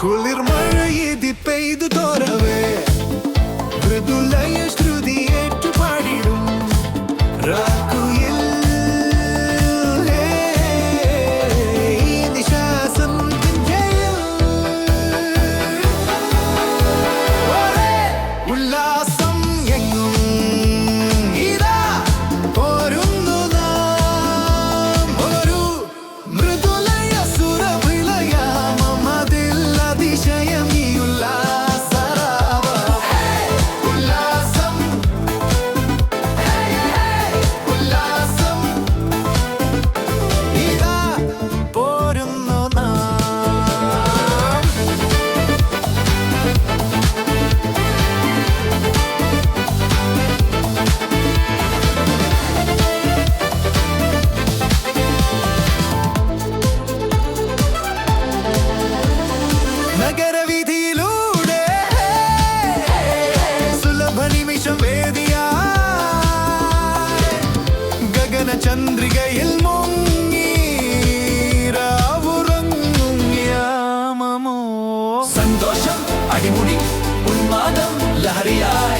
குளிர் மழை எதி பெய்து தோறவே. ചന്ദ്രികയിൽ മുങ്ങീറാവുറങ്ങും യാമമോ സന്തോഷം അടിമുടി ഉന്മാദം ലഹരിയായ